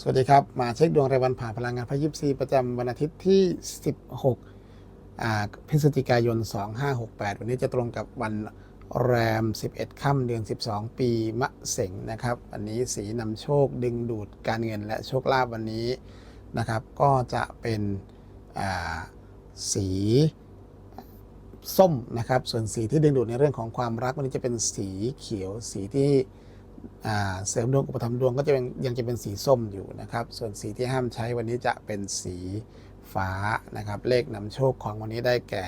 สวัสดีครับ มาเช็คดวงรายวันผ่านพลังงานพระยิปซีประจำวันอาทิตย์ที่ 16พฤศจิกายน 2568 วันนี้จะตรงกับวันแรม 11 ค่ำเดือน 12 ปีมะเสงนะครับ วันนี้สีนำโชคดึงดูดการเงินและโชคลาภวันนี้นะครับ ก็จะเป็นสีส้มนะครับ ส่วนสีที่ดึงดูดในเรื่องของความรักวันนี้จะเป็นสีเขียวสีที่ เสริมดวงอุปถัมภ์ดวงก็จะยังจะเป็นสีส้มอยู่นะครับ ส่วนสีที่ห้ามใช้วันนี้จะเป็นสีฟ้านะครับ เลขนำโชคของวันนี้ได้แก่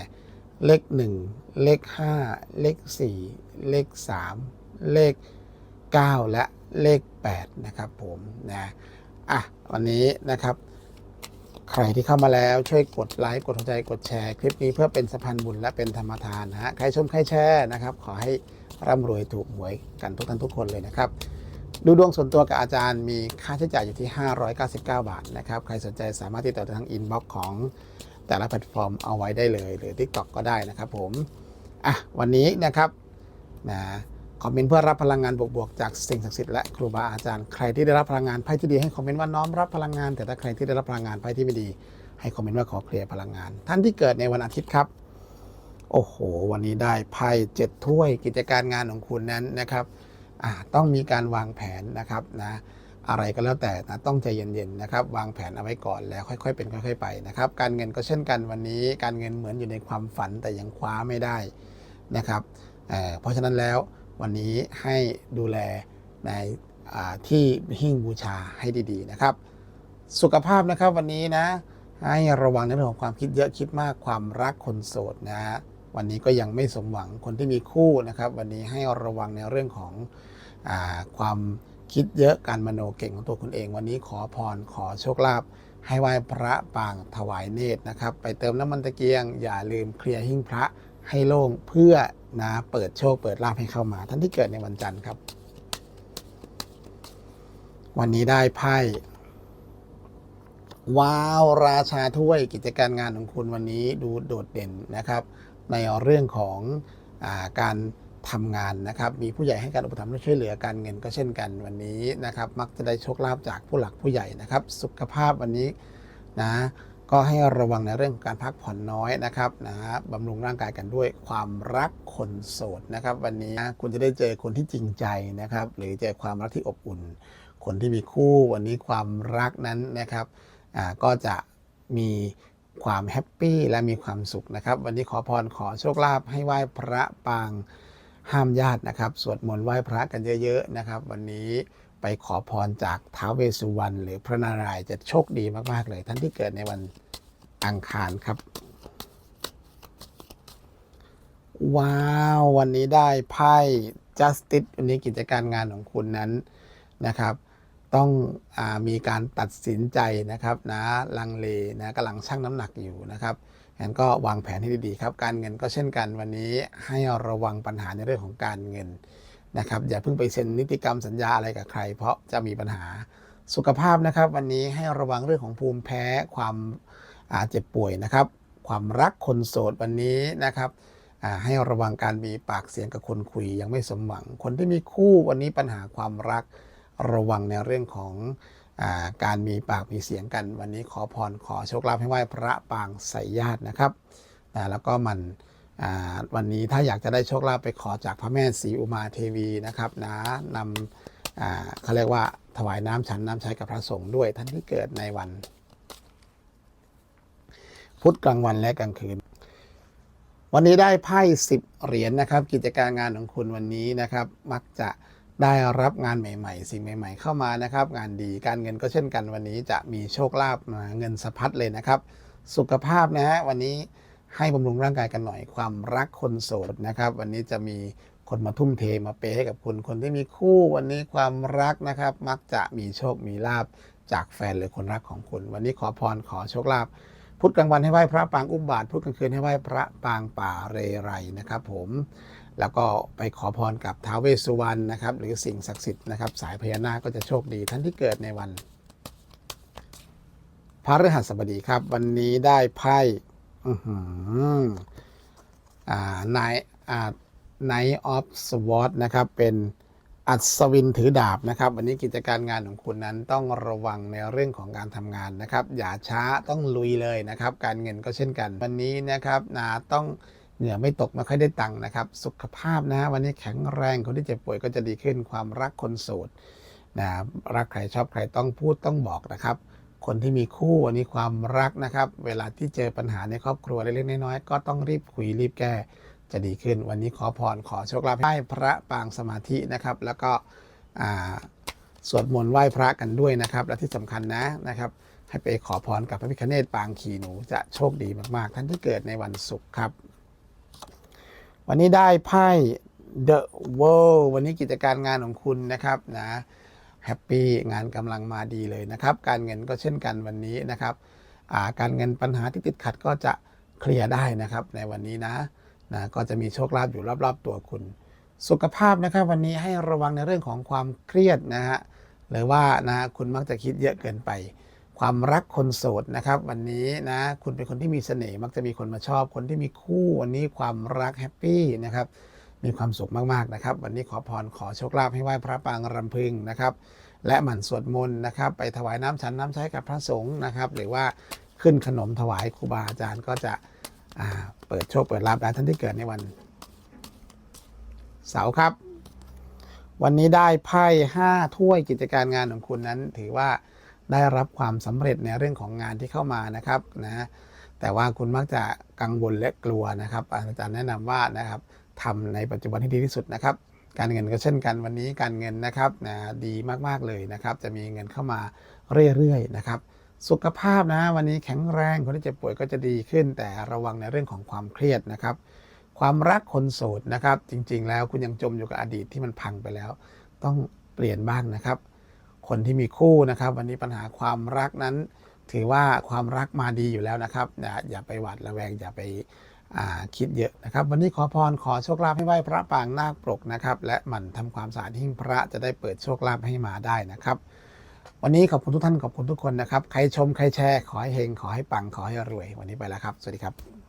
เลข 1 เลข 5 เลข 4 เลข 3 เลข 9 และเลข 8 นะครับผมนะอะวันนี้นะครับ ใครที่เข้ามาแล้วช่วยกดไลค์กดหัวใจกดแชร์ คลิปนี้เพื่อเป็นสะพานบุญและเป็นธรรมทานนะฮะใครชมใครแชร์นะครับ ขอให้ ร่ำรวยถูกหวยกันทุกท่านทุกคนเลยนะครับ ดูดวงส่วนตัวกับอาจารย์มีค่าใช้จ่ายอยู่ที่ 599 บาทนะครับ ใครสนใจสามารถติดต่อทางอินบ็อกซ์ของแต่ละแพลตฟอร์มเอาไว้ได้เลย หรือ TikTok ก็ได้นะครับผมอะวันนี้นะครับนะคอมเมนต์เพื่อรับพลังงานบวกๆจากสิ่งศักดิ์สิทธิ์และครูบาอาจารย์ใครที่ได้รับพลังงานไพ่ที่ดีให้คอมเมนต์ว่าน้อมรับพลังงาน แต่ถ้าใครที่ได้รับพลังงานไพ่ที่ไม่ดี ให้คอมเมนต์ว่าขอเคลียร์พลังงาน ท่านที่เกิดในวันอาทิตย์ครับ โอ้โห วันนี้ได้ไพ่เจ็ดถ้วยกิจการงานของคุณนั้นนะครับต้องมีการวางแผนนะครับนะอะไรก็แล้วแต่นะต้องใจเย็นๆนะครับ วางแผนเอาไว้ก่อนแล้วค่อยๆเป็นค่อย ๆ ไปนะครับ การเงินก็เช่นกันวันนี้ การเงินเหมือนอยู่ในความฝันแต่ยังคว้าไม่ได้นะครับเเพราะฉะนั้นแล้ววันนี้ให้ดูแลในที่หิ้งบูชาให้ดีๆนะครับ สุขภาพนะครับวันนี้นะให้ระวังในเรื่องของความคิดเยอะคิดมากความรักคนโสดนะฮะ วันนี้ก็ยังไม่สมหวังคนที่มีคู่นะครับ วันนี้ให้ระวังในเรื่องของอความคิดเยอะการมโนเก่งของตัวคุณเอง วันนี้ขอพรขอโชคลาภให้ไหว้พระปางถวายเนตรนะครับ ไปเติมน้ำมันตะเกียง อย่าลืมเคลียร์หิ้งพระให้โล่งเพื่อนะเปิดโชคเปิดลาภให้เข้ามา ท่านที่เกิดในวันจันทร์ครับ วันนี้ได้ไพ่ว้าว ราชาถ้วยกิจการงานของคุณวันนี้ดูโดดเด่นนะครับ ในเรื่องของอาการทำงานนะครับมีผู้ใหญ่ให้การอุปถัมภ์และช่วยเหลือการเงินก็เช่นกันวันนี้นะครับ มักจะได้โชคลาภจากผู้หลักผู้ใหญ่นะครับ สุขภาพวันนี้นะก็ให้ระวังในเรื่องของการพักผ่อนน้อยนะครับนะบำรุงร่างกายกันด้วยความรักคนโสดนะครับ วันนี้คุณจะได้เจอคนที่จริงใจนะครับ หรือเจอความรักที่อบอุ่น คนที่มีคู่วันนี้ความรักนั้นนะครับอ่าก็จะมี ความแฮปปี้และมีความสุขนะครับ วันนี้ขอพรขอโชคลาภให้ไหว้พระปางห้ามญาตินะครับ สวดมนต์ไหว้พระกันเยอะๆนะครับ วันนี้ไปขอพรจากท้าวเวสุวรรณหรือพระนารายณ์จะโชคดีมากๆเลยท่านที่เกิดในวันอังคารครับ ว้าววันนี้ได้ไพ่ justice วันนี้กิจการงานของคุณนั้นนะครับ ต้องอมีการตัดสินใจนะครับนะลังเลนะกำลังชั่งน้ำหนักอยู่นะครับงั้นก็วางแผนให้ดีๆครับ การเงินก็เช่นกันวันนี้ให้ระวังปัญหาในเรื่องของการเงินนะครับอย่าเพิ่งไปเซ็นนิติกรรมสัญญาอะไรกับใคร เพราะจะมีปัญหาสุขภาพนะครับ วันนี้ให้ระวังเรื่องของภูมิแพ้ความอาเจ็บป่วยนะครับ ความรักคนโสดวันนี้นะครับให้ระวังการมีปากเสียงกับคนคุยยังไม่สมหวัง คนที่มีคู่วันนี้ปัญหาความรัก ระวังในเรื่องของอการมีปากมีเสียงกัน วันนี้ขอพรขอโชคลาภให้ไหว้พระปางไสยญาตินะครับอ่แล้วก็มันวันนี้ถ้าอยากจะได้โชคลาภไปขอจากพระแม่ศรีอุมาเทวีนะครับนะนำเขาเรียกว่าถวายน้ำฉันน้ำใช้กับพระสงฆ์ด้วยท่านที่เกิดในวัน พุธกลางวันและกลางคืน วันนี้ได้ไพ่สิบเหรียญนะครับ กิจการงานของคุณวันนี้นะครับ มักจะ ได้รับงานใหม่ ๆ สิ่งใหม่ ๆ เข้ามานะครับ งานดีการเงินก็เช่นกันวันนี้จะมีโชคลาภมาเงินสะพัดเลยนะครับ สุขภาพนะฮะวันนี้ให้บำรุงร่างกายกันหน่อยความรักคนโสดนะครับ วันนี้จะมีคนมาทุ่มเทมาเปย์ให้กับคุณคนที่มีคู่วันนี้ความรักนะครับ มักจะมีโชคมีลาบจากแฟนหรือคนรักของคุณ วันนี้ขอพรขอโชคลาภพุธกลางวันให้ไหว้พระปางอุ้มบาทพุธกลางคืนให้ไหว้พระปางป่าเรไรนะครับ ผม แล้วก็ไปขอพรกับท้าวเวสสุวรรณนะครับ หรือสิ่งศักดิ์สิทธิ์นะครับ สายพญานาคก็จะโชคดีท่านที่เกิดในวันพระฤหัสบดีครับ วันนี้ได้ไพ่หืออ่านายนายออฟสวอตนะครับ เป็นอัศวินถือดาบนะครับ วันนี้กิจการงานของคุณนั้นต้องระวังในเรื่องของการทำงานนะครับ อย่าช้าต้องลุยเลยนะครับ การเงินก็เช่นกัน วันนี้นะครับนะต้อง เหงื่อไม่ตกไม่ค่อยได้ตังค์นะครับ สุขภาพนะวันนี้แข็งแรงคนที่เจ็บป่วยก็จะดีขึ้นความรักคนโสดนะรักใครชอบใครต้องพูดต้องบอกนะครับ คนที่มีคู่วันนี้ความรักนะครับ เวลาที่เจอปัญหาในครอบครัวเล็กๆน้อยๆก็ต้องรีบคุยรีบแก้จะดีขึ้น วันนี้ขอพรขอโชคลาภให้พระปางสมาธินะครับ แล้วก็สวดมนต์ไหว้พระกันด้วยนะครับ และที่สำคัญนะนะครับให้ไปขอพรกับพระพิฆเนศปางขีหนูจะโชคดีมากๆ ท่านที่เกิดในวันศุกร์ครับ วันนี้ได้ไพ่ The World วันนี้กิจการงานของคุณนะครับนะแฮปปี้งานกำลังมาดีเลยนะครับ การเงินก็เช่นกันวันนี้นะครับาการเงินปัญหาที่ติดขัดก็จะเคลียร์ได้นะครับในวันนี้นะนะก็จะมีโชคลาภอยู่รอบๆตัวคุณ สุขภาพนะครับวันนี้ให้ระวังในเรื่องของความเครียดนะฮะหรือว่านะคุณมักจะคิดเยอะเกินไป ความรักคนโสดนะครับ วันนี้นะ คุณเป็นคนที่มีเสน่ห์มักจะมีคนมาชอบ คนที่มีคู่วันนี้ความรักแฮปปี้นะครับมีความสุขมากๆนะครับ วันนี้ขอพรขอโชคลาภให้ไหว้พระปางรำพึงนะครับ และหมั่นสวดมนต์นะครับ ไปถวายน้ำฉันน้ำใช้กับพระสงฆ์นะครับ หรือว่าขึ้นขนมถวายครูบาอาจารย์ก็จะเปิดโชคเปิดลาภได้ท่านที่เกิดในวัน เสาร์ครับ วันนี้ได้ไพ่ห้าถ้วยกิจการงานของคุณนั้นถือว่า ได้รับความสำเร็จในเรื่องของงานที่เข้ามานะครับนะแต่ว่าคุณมักจะกังวลและกลัวนะครับ อาจารย์แนะนำว่านะครับทำในปัจจุบันให้ดีที่สุดนะครับ การเงินก็เช่นกันวันนี้การเงินนะครับนะดีมากๆเลยนะครับ จะมีเงินเข้ามาเรื่อยๆนะครับ สุขภาพนะวันนี้แข็งแรงคนที่เจ็บป่วยก็จะดีขึ้น แต่ระวังในเรื่องของความเครียดนะครับ ความรักคนโสดนะครับ จริงๆ แล้วคุณยังจมอยู่กับอดีตที่มันพังไปแล้ว ต้องเปลี่ยนบ้างนะครับ คนที่มีคู่นะครับ วันนี้ปัญหาความรักนั้น ถือว่าความรักมาดีอยู่แล้วนะครับอย่าอย่าไปหวาดระแวงอย่าไปาคิดเยอะนะครับ วันนี้ขอพรขอโชคลาภให้ไหว้พระปางนาคปรกนะครับ และหมั่นทำความสะอาดหิ้งพระจะได้เปิดโชคลาภให้มาได้นะครับ วันนี้ขอบคุณทุกท่านขอบคุณทุกคนนะครับ ใครชมใครแชร์ขอให้เฮงขอให้ปังขอให้รวย วันนี้ไปแล้วครับ สวัสดีครับ